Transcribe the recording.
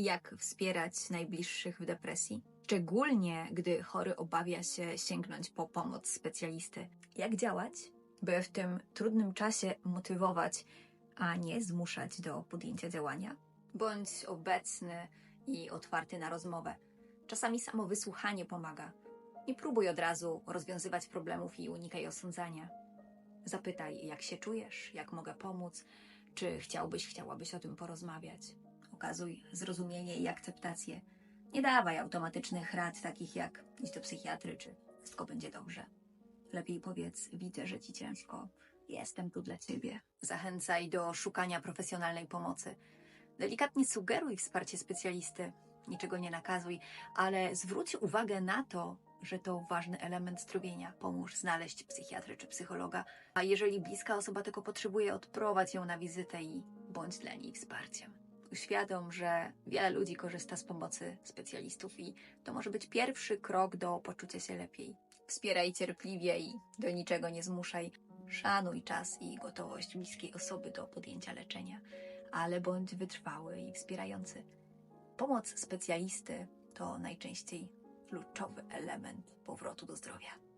Jak wspierać najbliższych w depresji? Szczególnie, gdy chory obawia się sięgnąć po pomoc specjalisty. Jak działać, by w tym trudnym czasie motywować, a nie zmuszać do podjęcia działania? Bądź obecny i otwarty na rozmowę. Czasami samo wysłuchanie pomaga. Nie próbuj od razu rozwiązywać problemów i unikaj osądzania. Zapytaj, jak się czujesz, jak mogę pomóc, czy chciałbyś, chciałabyś o tym porozmawiać. Okazuj zrozumienie i akceptację. Nie dawaj automatycznych rad, takich jak idź do psychiatry, czy wszystko będzie dobrze. Lepiej powiedz, widzę, że ci ciężko, jestem tu dla ciebie. Zachęcaj do szukania profesjonalnej pomocy. Delikatnie sugeruj wsparcie specjalisty, niczego nie nakazuj, ale zwróć uwagę na to, że to ważny element zdrowienia. Pomóż znaleźć psychiatry czy psychologa, a jeżeli bliska osoba tego potrzebuje, odprowadź ją na wizytę i bądź dla niej wsparciem. Uświadom, że wiele ludzi korzysta z pomocy specjalistów i to może być pierwszy krok do poczucia się lepiej. Wspieraj cierpliwie i do niczego nie zmuszaj. Szanuj czas i gotowość bliskiej osoby do podjęcia leczenia, ale bądź wytrwały i wspierający. Pomoc specjalisty to najczęściej kluczowy element powrotu do zdrowia.